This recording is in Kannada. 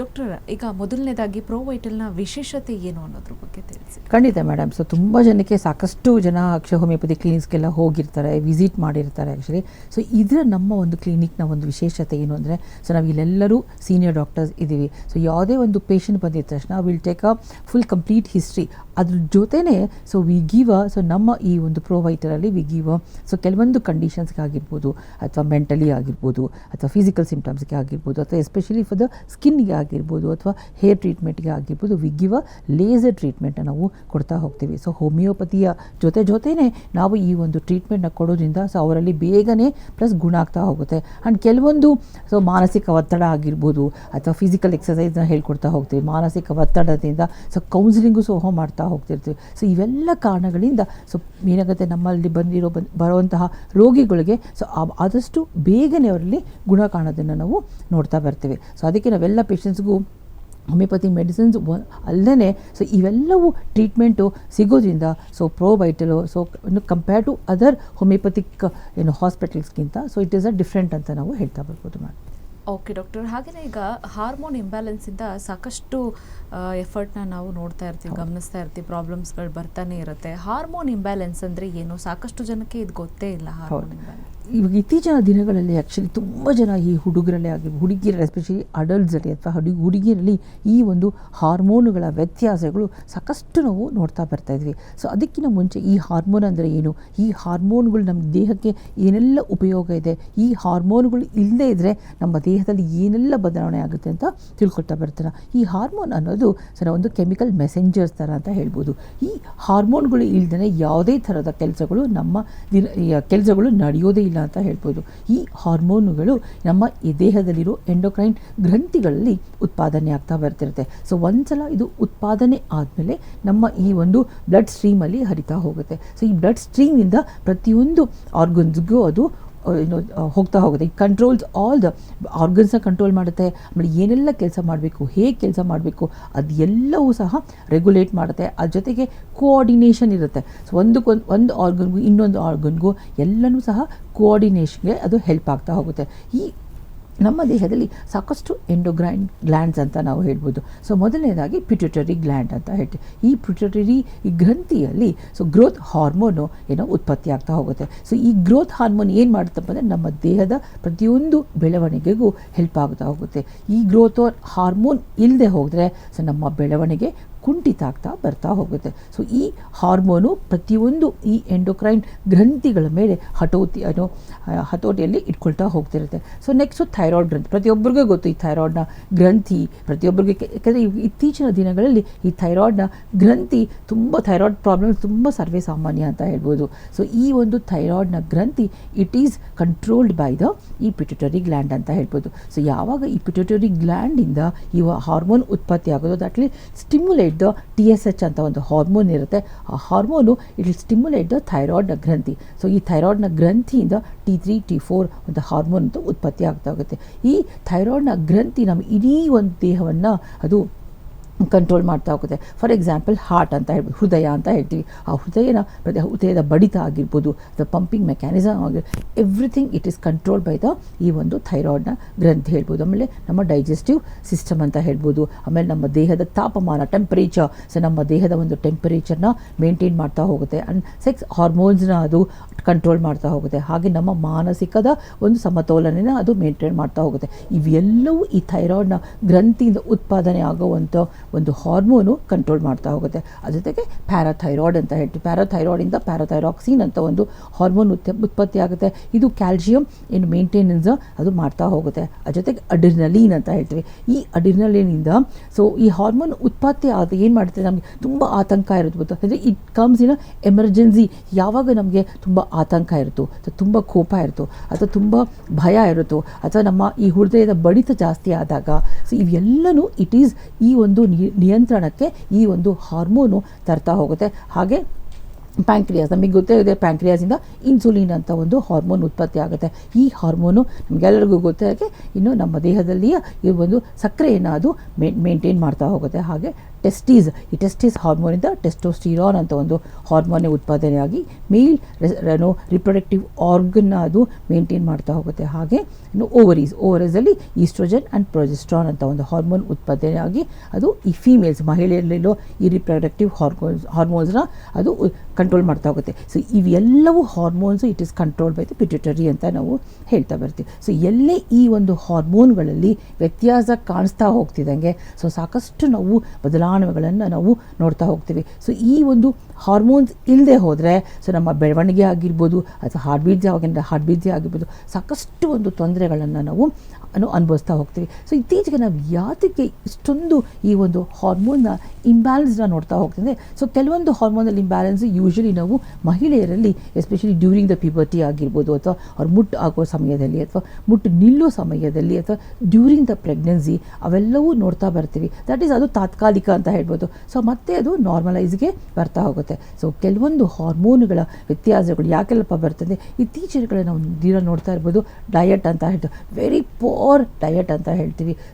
ಡಾಕ್ಟರ್, ಈಗ ಮೊದಲನೇದಾಗಿ ಪ್ರೋವೈಟಲ್ನ ವಿಶೇಷತೆ ಏನು ಅನ್ನೋದ್ರ ಬಗ್ಗೆ ತಿಳಿಸಿ. ಖಂಡಿತ ಮೇಡಮ್ ಸೊ ತುಂಬ ಜನಕ್ಕೆ ಸಾಕಷ್ಟು ಜನ ಅಕ್ಷಯ ಹೋಮಿಯೋಪತಿ ಕ್ಲಿನಿಕ್ಸ್ಗೆಲ್ಲ ಹೋಗಿರ್ತಾರೆ ವಿಸಿಟ್ ಮಾಡಿರ್ತಾರೆ ಆ್ಯಕ್ಚುಲಿ ಸೊ ಇದರ ನಮ್ಮ ಒಂದು ಕ್ಲಿನಿಕ್ನ ಒಂದು ವಿಶೇಷತೆ ಏನು ಅಂದರೆ ಸೊ ನಾವು ಇಲ್ಲೆಲ್ಲರೂ ಸೀನಿಯರ್ ಡಾಕ್ಟರ್ಸ್ ಇದ್ದೀವಿ ಸೊ ಯಾವುದೇ ಒಂದು ಪೇಷಂಟ್ ಬಂದಿದ ತಕ್ಷಣ will take a full complete history ಅದ್ರ ಜೊತೆನೇ ಸೊ ವಿ ಗೀವ ಸೊ ನಮ್ಮ ಈ ಒಂದು ಪ್ರೊವೈಟರಲ್ಲಿ ವಿ ಗೀವ ಸೊ ಕೆಲವೊಂದು ಕಂಡೀಷನ್ಸ್ಗೆ ಆಗಿರ್ಬೋದು, ಅಥವಾ ಮೆಂಟಲಿ ಆಗಿರ್ಬೋದು, ಅಥವಾ ಫಿಸಿಕಲ್ ಸಿಂಪ್ಟಮ್ಸ್ಗೆ ಆಗಿರ್ಬೋದು, ಅಥವಾ ಎಸ್ಪೆಷಲಿ ಫಾರ್ ದ ಸ್ಕಿನ್ಗೆ ಆಗಿರ್ಬೋದು ಅಥವಾ ಹೇರ್ ಟ್ರೀಟ್ಮೆಂಟ್ಗೆ ಆಗಿರ್ಬೋದು ವಿ ಗಿವ್ ಅ ಲೇಸರ್ ಟ್ರೀಟ್ಮೆಂಟನ್ನು ನಾವು ಕೊಡ್ತಾ ಹೋಗ್ತೀವಿ. ಸೊ ಹೋಮಿಯೋಪತಿಯ ಜೊತೆ ಜೊತೆನೇ ನಾವು ಈ ಒಂದು ಟ್ರೀಟ್ಮೆಂಟ್ನ ಕೊಡೋದ್ರಿಂದ ಸೊ ಅವರಲ್ಲಿ ಬೇಗನೆ ಪ್ಲಸ್ ಗುಣ ಆಗ್ತಾ ಹೋಗುತ್ತೆ. ಆ್ಯಂಡ್ ಕೆಲವೊಂದು ಸೊ ಮಾನಸಿಕ ಒತ್ತಡ ಆಗಿರ್ಬೋದು ಅಥವಾ ಫಿಸಿಕಲ್ ಎಕ್ಸಸೈಸ್ನ ಹೇಳ್ಕೊಡ್ತಾ ಹೋಗ್ತೀವಿ. ಮಾನಸಿಕ ಒತ್ತಡದಿಂದ ಸೊ ಕೌನ್ಸಿಲಿಂಗು ಸಹ ಮಾಡ್ತಾ ಹೋಗ್ತಿರ್ತೀವಿ. ಸೊ ಇವೆಲ್ಲ ಕಾರಣಗಳಿಂದ ಸೊ ಏನಾಗುತ್ತೆ, ನಮ್ಮಲ್ಲಿ ಬಂದಿರೋ ಬಂದ್ ಬರುವಂತಹ ರೋಗಿಗಳಿಗೆ ಸೊ ಆದಷ್ಟು ಬೇಗನೆ ಅವರಲ್ಲಿ ಗುಣ ಕಾಣೋದನ್ನು ನಾವು ನೋಡ್ತಾ ಬರ್ತೀವಿ. ಸೊ ಅದಕ್ಕೆ ನಾವೆಲ್ಲ ಪೇಷಂಟ್ಸ್ಗೂ ಹೋಮಿಯೋಪತಿ ಮೆಡಿಸಿನ್ಸ್ ಅಲ್ಲದೆ ಸೊ ಇವೆಲ್ಲವೂ ಟ್ರೀಟ್ಮೆಂಟು ಸಿಗೋದ್ರಿಂದ ಸೊ ಪ್ರೋಬೈಟಲು ಸೊ ಇನ್ನು ಕಂಪೇರ್ ಟು ಅದರ್ ಹೋಮಿಯೋಪತಿಕ್ ಏನು ಹಾಸ್ಪಿಟಲ್ಸ್ಗಿಂತ so it is a different ಅಂತ ನಾವು ಹೇಳ್ತಾ ಬರ್ಬೋದು ಮ್ಯಾಮ್. ಓಕೆ ಡಾಕ್ಟರ್ ಹಾಗೆಯೇ ಈಗ ಹಾರ್ಮೋನ್ ಇಂಬ್ಯಾಲೆನ್ಸಿಂದ ಸಾಕಷ್ಟು ಎಫರ್ಟ್ನ ನಾವು ನೋಡ್ತಾ ಇರ್ತೀವಿ ಗಮನಿಸ್ತಾ ಇರ್ತೀವಿ ಪ್ರಾಬ್ಲಮ್ಸ್ಗಳು ಬರ್ತಾನೆ ಇರುತ್ತೆ. ಹಾರ್ಮೋನ್ ಇಂಬ್ಯಾಲೆನ್ಸ್ ಅಂದರೆ ಏನು? ಸಾಕಷ್ಟು ಜನಕ್ಕೆ ಇದು ಗೊತ್ತೇ ಇಲ್ಲ ಹಾರ್ಮೋನ್ ಇಂಬ್ಯಾಲೆನ್ಸ್ ಇವಾಗ ಇತ್ತೀಚಿನ ದಿನಗಳಲ್ಲಿ ಆ್ಯಕ್ಚುಲಿ ತುಂಬ ಜನ ಈ ಹುಡುಗರಲ್ಲೇ ಆಗಿ ಹುಡುಗಿಯರಲ್ಲಿ ಎಸ್ಪೆಷಲಿ ಅಡಲ್ಟ್ಸಲ್ಲಿ ಅಥವಾ ಹುಡುಗಿ, ಹುಡುಗಿಯರಲ್ಲಿ ಈ ಒಂದು ಹಾರ್ಮೋನುಗಳ ವ್ಯತ್ಯಾಸಗಳು ಸಾಕಷ್ಟು ನಾವು ನೋಡ್ತಾ ಬರ್ತಾ ಇದ್ವಿ. ಸೊ ಅದಕ್ಕಿಂತ ಮುಂಚೆ ಈ ಹಾರ್ಮೋನ್ ಅಂದರೆ ಏನು? ಈ ಹಾರ್ಮೋನ್ಗಳು ನಮ್ಮ ದೇಹಕ್ಕೆ ಏನೆಲ್ಲ ಉಪಯೋಗ ಇದೆ? ಈ ಹಾರ್ಮೋನ್ಗಳು ಇಲ್ಲದೇ ಇದ್ದರೆ ನಮ್ಮ ದೇಹದಲ್ಲಿ ಏನೆಲ್ಲ ಬದಲಾವಣೆ ಆಗುತ್ತೆ ಅಂತ ತಿಳ್ಕೊಳ್ತಾ ಬರ್ತಾರೆ. ಈ ಹಾರ್ಮೋನ್ ಅನ್ನೋದು ಸರ, ಒಂದು ಕೆಮಿಕಲ್ ಮೆಸೆಂಜರ್ಸ್ ಥರ ಅಂತ ಹೇಳ್ಬೋದು. ಈ ಹಾರ್ಮೋನ್ಗಳು ಇಲ್ಲದೇ ಯಾವುದೇ ಥರದ ಕೆಲಸಗಳು ನಮ್ಮ ದಿನ ಕೆಲಸಗಳು ನಡೆಯೋದೇ ಇಲ್ಲ. ಅಂತ ಹೇಳ್ಬೋದು. ಈ ಹಾರ್ಮೋನುಗಳು ನಮ್ಮ ಈ ದೇಹದಲ್ಲಿರೋ ಎಂಡೋಕ್ರೈನ್ ಗ್ರಂಥಿಗಳಲ್ಲಿ ಉತ್ಪಾದನೆ ಆಗ್ತಾ ಬರ್ತಿರುತ್ತೆ. ಸೊ ಒಂದ್ಸಲ ಇದು ಉತ್ಪಾದನೆ ಆದಮೇಲೆ ನಮ್ಮ ಈ ಒಂದು ಬ್ಲಡ್ ಸ್ಟ್ರೀಮಲ್ಲಿ ಹರಿತಾ ಹೋಗುತ್ತೆ. ಸೊ ಈ ಬ್ಲಡ್ ಸ್ಟ್ರೀಮಿಂದ ಪ್ರತಿಯೊಂದು ಆರ್ಗನ್ಸ್ಗೂ ಅದು ಏನು ಹೋಗ್ತಾ ಹೋಗುತ್ತೆ. ಇಟ್ ಕಂಟ್ರೋಲ್ಸ್ ಆಲ್ ದ ಆರ್ಗನ್ಸ್ನ ಕಂಟ್ರೋಲ್ ಮಾಡುತ್ತೆ. ಆಮೇಲೆ ಏನೆಲ್ಲ ಕೆಲಸ ಮಾಡಬೇಕು, ಹೇಗೆ ಕೆಲಸ ಮಾಡಬೇಕು, ಅದೆಲ್ಲವೂ ಸಹ ರೆಗ್ಯುಲೇಟ್ ಮಾಡುತ್ತೆ. ಅದ್ರ ಜೊತೆಗೆ ಕೋಆರ್ಡಿನೇಷನ್ ಇರುತ್ತೆ. ಸೊ ಒಂದಕ್ಕೊಂದು ಒಂದು ಆರ್ಗನ್ಗೂ ಇನ್ನೊಂದು ಆರ್ಗನ್ಗೂ ಎಲ್ಲನೂ ಸಹ ಕೋಆರ್ಡಿನೇಷನ್ಗೆ ಅದು ಹೆಲ್ಪ್ ಆಗ್ತಾ ಹೋಗುತ್ತೆ. ಈ ನಮ್ಮ ದೇಹದಲ್ಲಿ ಸಾಕಷ್ಟು ಎಂಡೋಗ್ರೈನ್ ಗ್ಲ್ಯಾಂಡ್ಸ್ ಅಂತ ನಾವು ಹೇಳ್ಬೋದು. ಸೊ ಮೊದಲನೇದಾಗಿ ಪಿಟ್ಯೂಟರಿ ಗ್ಲ್ಯಾಂಡ್ ಅಂತ ಹೇಳ್ತೀವಿ ಈ ಪಿಟ್ಯೂಟರಿ ಈ ಗ್ರಂಥಿಯಲ್ಲಿ ಸೊ ಗ್ರೋತ್ ಹಾರ್ಮೋನು ಏನೋ ಉತ್ಪತ್ತಿ ಆಗ್ತಾ ಹೋಗುತ್ತೆ. ಸೊ ಈ ಗ್ರೋತ್ ಹಾರ್ಮೋನ್ ಏನು ಮಾಡುತ್ತಪ್ಪ ಅಂದರೆ ನಮ್ಮ ದೇಹದ ಪ್ರತಿಯೊಂದು ಬೆಳವಣಿಗೆಗೂ ಹೆಲ್ಪ್ ಆಗ್ತಾ ಹೋಗುತ್ತೆ. ಈ ಗ್ರೋತ್ ಹಾರ್ಮೋನ್ ಇಲ್ಲದೆ ಹೋದರೆ ಸೊ ನಮ್ಮ ಬೆಳವಣಿಗೆ ಕುಂಠಿತ ಆಗ್ತಾ ಬರ್ತಾ ಹೋಗುತ್ತೆ. ಸೊ ಈ ಹಾರ್ಮೋನು ಪ್ರತಿಯೊಂದು ಈ ಎಂಡೋಕ್ರೈನ್ ಗ್ರಂಥಿಗಳ ಮೇಲೆ ಹಟೋತಿ ಅನ್ನೋ ಹತೋಟಿಯಲ್ಲಿ ಇಟ್ಕೊಳ್ತಾ ಹೋಗ್ತಿರುತ್ತೆ. ಸೊ ನೆಕ್ಸ್ಟು ಥೈರಾಯ್ಡ್ ಗ್ರಂಥಿ. ಪ್ರತಿಯೊಬ್ಬರಿಗೂ ಗೊತ್ತು ಈ ಥೈರಾಯ್ಡ್ನ ಗ್ರಂಥಿ, ಪ್ರತಿಯೊಬ್ಬರಿಗೆ, ಯಾಕಂದರೆ ಇತ್ತೀಚಿನ ದಿನಗಳಲ್ಲಿ ಈ ಥೈರಾಯ್ಡ್ನ ಗ್ರಂಥಿ ತುಂಬ ಥೈರಾಯ್ಡ್ ಪ್ರಾಬ್ಲಮ್ ತುಂಬ ಸರ್ವೇ ಸಾಮಾನ್ಯ ಅಂತ ಹೇಳ್ಬೋದು. ಸೊ ಈ ಒಂದು ಥೈರಾಯ್ಡ್ನ ಗ್ರಂಥಿ it is controlled by the ಈ ಪಿಟ್ಯೂಟರಿ ಗ್ಲ್ಯಾಂಡ್ ಅಂತ ಹೇಳ್ಬೋದು. ಸೊ ಯಾವಾಗ ಈ ಪಿಟ್ಯೂಟರಿ ಗ್ಲ್ಯಾಂಡಿಂದ ಇವ ಹಾರ್ಮೋನ್ ಉತ್ಪತ್ತಿ ಆಗೋದು that'll stimulate the T S H ಅಂತ ಒಂದು ಹಾರ್ಮೋನ್ ಇರುತ್ತೆ. ಆ hormone it will stimulate the ಥೈರಾಯ್ಡ್ನ ಗ್ರಂಥಿ. ಸೊ ಈ ಥೈರಾಯ್ಡ್ನ ಗ್ರಂಥಿಯಿಂದ ಟಿ ತ್ರೀ ಟಿ ಫೋರ್ ಒಂದು ಹಾರ್ಮೋನ್ ಅಂತ ಉತ್ಪತ್ತಿ ಆಗ್ತಾ ಹೋಗುತ್ತೆ. ಈ ಥೈರಾಯ್ಡ್ನ ಗ್ರಂಥಿ ನಮ್ಮ ಇಡೀ ಒಂದು ದೇಹವನ್ನು ಅದು ಕಂಟ್ರೋಲ್ ಮಾಡ್ತಾ ಹೋಗುತ್ತೆ. ಫಾರ್ ಎಕ್ಸಾಂಪಲ್ ಹಾರ್ಟ್ ಅಂತ ಹೇಳ್ಬೋದು, ಹೃದಯ ಅಂತ ಹೇಳ್ತೀವಿ. ಆ ಹೃದಯನ ಪ್ರತಿ ಹೃದಯದ ಬಡಿತ ಆಗಿರ್ಬೋದು ದ ಪಂಪಿಂಗ್ ಮೆಕ್ಯಾನಿಸಮ್ ಆಗಿ everything it is control by the ಈ ಒಂದು ಥೈರಾಯ್ಡ್ನ ಗ್ರಂಥಿ ಹೇಳ್ಬೋದು. ಆಮೇಲೆ ನಮ್ಮ ಡೈಜೆಸ್ಟಿವ್ ಸಿಸ್ಟಮ್ ಅಂತ ಹೇಳ್ಬೋದು. ಆಮೇಲೆ ನಮ್ಮ ದೇಹದ ತಾಪಮಾನ ಟೆಂಪರೇಚರ್ ಸೊ ನಮ್ಮ ದೇಹದ ಒಂದು ಟೆಂಪರೇಚರ್ನ ಮೇಂಟೈನ್ ಮಾಡ್ತಾ ಹೋಗುತ್ತೆ. ಆ್ಯಂಡ್ ಸೆಕ್ಸ್ ಹಾರ್ಮೋನ್ಸ್ನ ಅದು ಕಂಟ್ರೋಲ್ ಮಾಡ್ತಾ ಹೋಗುತ್ತೆ. ಹಾಗೆ ನಮ್ಮ ಮಾನಸಿಕದ ಒಂದು ಸಮತೋಲನೆನ ಅದು ಮೇಂಟೈನ್ ಮಾಡ್ತಾ ಹೋಗುತ್ತೆ. ಇವೆಲ್ಲವೂ ಈ ಥೈರಾಯ್ಡ್ನ ಗ್ರಂಥಿಯಿಂದ ಉತ್ಪಾದನೆ ಆಗುವಂಥ ಒಂದು ಹಾರ್ಮೋನು ಕಂಟ್ರೋಲ್ ಮಾಡ್ತಾ ಹೋಗುತ್ತೆ. ಅದ್ರ ಜೊತೆಗೆ ಪ್ಯಾರಾಥೈರಾಯ್ಡ್ ಅಂತ ಹೇಳ್ತೀವಿ. ಪ್ಯಾರಾಥೈರಾಯ್ಡಿಂದ ಪ್ಯಾರಾಥೈರಾಕ್ಸಿನ್ ಅಂತ ಒಂದು ಹಾರ್ಮೋನ್ ಉತ್ ಉತ್ಪತ್ತಿ ಆಗುತ್ತೆ. ಇದು ಕ್ಯಾಲ್ಶಿಯಂ ಏನು ಮೇಂಟೆನೆನ್ಸ್ ಅದು ಮಾಡ್ತಾ ಹೋಗುತ್ತೆ. ಅದ್ರ ಜೊತೆಗೆ ಅಡಿರ್ನಲೀನ್ ಅಂತ ಹೇಳ್ತೀವಿ. ಈ ಅಡಿರ್ನಲೀನಿಂದ ಸೊ ಈ ಹಾರ್ಮೋನ್ ಉತ್ಪತ್ತಿ ಆದ ಏನು ಮಾಡುತ್ತೆ ನಮಗೆ? ತುಂಬ ಆತಂಕ ಇರುತ್ತೆ ಗೊತ್ತಾ? ಅಂದರೆ ಇಟ್ ಕಮ್ಸ್ ಇನ್ ಎಮರ್ಜೆನ್ಸಿ ಯಾವಾಗ ನಮಗೆ ತುಂಬ ಆತಂಕ ಇರುತ್ತೋ, ಅಥವಾ ತುಂಬ ಕೋಪ ಇರುತ್ತೋ, ಅಥವಾ ತುಂಬ ಭಯ ಇರುತ್ತೋ, ಅಥವಾ ನಮ್ಮ ಈ ಹೃದಯದ ಬಡಿತ ಜಾಸ್ತಿ ಆದಾಗ, ಸೊ ಇವೆಲ್ಲನೂ ಇಟ್ ಈಸ್ ಈ ಒಂದು ನಿಯಂತ್ರಣಕ್ಕೆ ಈ ಒಂದು ಹಾರ್ಮೋನು ತರ್ತಾ ಹೋಗುತ್ತೆ. ಹಾಗೆ ಪ್ಯಾಂಕ್ರಿಯಾಸ್ ನಮಗೆ ಗೊತ್ತೇ ಇದೆ, ಪ್ಯಾಂಕ್ರಿಯಾಸಿಂದ ಇನ್ಸುಲಿನ್ ಅಂತ ಒಂದು ಹಾರ್ಮೋನ್ ಉತ್ಪತ್ತಿ ಆಗುತ್ತೆ. ಈ ಹಾರ್ಮೋನು ನಮಗೆಲ್ಲರಿಗೂ ಗೊತ್ತೇ ಹಾಗೆ ಇನ್ನು ನಮ್ಮ ದೇಹದಲ್ಲಿಯ ಈ ಒಂದು ಸಕ್ಕರೆಯನ್ನು ಅದು ಮೇಂಟೈನ್ ಮಾಡ್ತಾ ಹೋಗುತ್ತೆ. ಹಾಗೆ ಟೆಸ್ಟೀಸ್ ಈ ಟೆಸ್ಟೀಸ್ ಹಾರ್ಮೋನಿಂದ ಟೆಸ್ಟೋಸ್ಟಿರಾನ್ ಅಂತ ಒಂದು ಹಾರ್ಮೋನ್ ಉತ್ಪಾದನೆಯಾಗಿ ಮೇಲ್ ಏನು ರಿಪ್ರೊಡಕ್ಟಿವ್ ಆರ್ಗನ್ನ ಅದು ಮೇಂಟೈನ್ ಮಾಡ್ತಾ ಹೋಗುತ್ತೆ. ಹಾಗೆ ಇನ್ನು ಓವರೀಸ್ ಓವರೀಸಲ್ಲಿ ಈಸ್ಟ್ರೋಜನ್ ಆ್ಯಂಡ್ ಪ್ರೊಜೆಸ್ಟ್ರಾನ್ ಅಂತ ಒಂದು ಹಾರ್ಮೋನ್ ಉತ್ಪಾದನೆಯಾಗಿ ಅದು ಈ ಫೀಮೇಲ್ಸ್ ಮಹಿಳೆಯರಲ್ಲಿರೋ ಈ ರಿಪ್ರೊಡಕ್ಟಿವ್ ಹಾರ್ಮೋನ್ಸ್ ಹಾರ್ಮೋನ್ಸ್ನ ಅದು ಕಂಟ್ರೋಲ್ ಮಾಡ್ತಾ ಹೋಗುತ್ತೆ. ಸೊ ಇವೆಲ್ಲವೂ hormones it is control by the pituitary ಅಂತ ನಾವು ಹೇಳ್ತಾ ಬರ್ತೀವಿ. ಸೊ ಎಲ್ಲೇ ಈ ಒಂದು ಹಾರ್ಮೋನ್ಗಳಲ್ಲಿ ವ್ಯತ್ಯಾಸ ಕಾಣಿಸ್ತಾ ಹೋಗ್ತಿದ್ದಂಗೆ ಸೊ ಸಾಕಷ್ಟು ನಾವು ಬದಲಾವಣೆಗಳನ್ನು ನಾವು ನೋಡ್ತಾ ಹೋಗ್ತೀವಿ. ಸೊ ಈ ಒಂದು ಹಾರ್ಮೋನ್ಸ್ ಇಲ್ಲದೆ ಹೋದರೆ ಸೊ ನಮ್ಮ ಬೆಳವಣಿಗೆ ಆಗಿರ್ಬೋದು ಅಥವಾ ಹಾರ್ಟ್ ಬೀಟ್ ಆಗಿಂದ ಹಾರ್ಟ್ ಬೀಟ್ ಆಗಿರ್ಬೋದು, ಸಾಕಷ್ಟು ಒಂದು ತೊಂದರೆಗಳನ್ನು ನಾವು ಅನು ಅನುಭವಿಸ್ತಾ ಹೋಗ್ತೀವಿ. ಸೊ ಇತ್ತೀಚೆಗೆ ನಾವು ಯಾತಕ್ಕೆ ಇಷ್ಟೊಂದು ಈ ಒಂದು ಹಾರ್ಮೋನ್ನ ಇಂಬ್ಯಾಲೆನ್ಸ್ನ ನೋಡ್ತಾ ಹೋಗ್ತಿದೆ ಸೊ ಕೆಲವೊಂದು ಹಾರ್ಮೋನಲ್ ಇಂಬ್ಯಾಲೆನ್ಸ್ ಯೂಶಲಿ ನಾವು ಮಹಿಳೆಯರಲ್ಲಿ ಎಸ್ಪೆಷಲಿ ಡ್ಯೂರಿಂಗ್ ದ ಪ್ಯೂಬರ್ಟಿ ಆಗಿರ್ಬೋದು ಅಥವಾ ಅವ್ರ ಮುಟ್ಟು ಆಗೋ ಸಮಯದಲ್ಲಿ ಅಥವಾ ಮುಟ್ಟು ನಿಲ್ಲೋ ಸಮಯದಲ್ಲಿ ಅಥವಾ ಡ್ಯೂರಿಂಗ್ ದ ಪ್ರೆಗ್ನೆನ್ಸಿ ಅವೆಲ್ಲವೂ ನೋಡ್ತಾ ಬರ್ತೀವಿ. ದಟ್ ಈಸ್ ಅದು ತಾತ್ಕಾಲಿಕ ಅಂತ ಹೇಳ್ಬೋದು. ಸೊ ಮತ್ತೆ ಅದು ನಾರ್ಮಲೈಸ್ಗೆ ಬರ್ತಾ ಹೋಗುತ್ತೆ. ಸೊ ಕೆಲವೊಂದು ಹಾರ್ಮೋನುಗಳ ವ್ಯತ್ಯಾಸಗಳು ಯಾಕೆಲ್ಲಪ್ಪ ಬರ್ತದೆ? ಇತ್ತೀಚಿನ ಕಡೆ ನಾವು ದಿನ ನೋಡ್ತಾ ಇರ್ಬೋದು ಡಯಟ್ ಅಂತ ಹೇಳ್ತೀವಿ. ವೆರಿ ಪೋರ್ ಡಯಟ್ ಅಂತ ಹೇಳ್ತೀವಿ.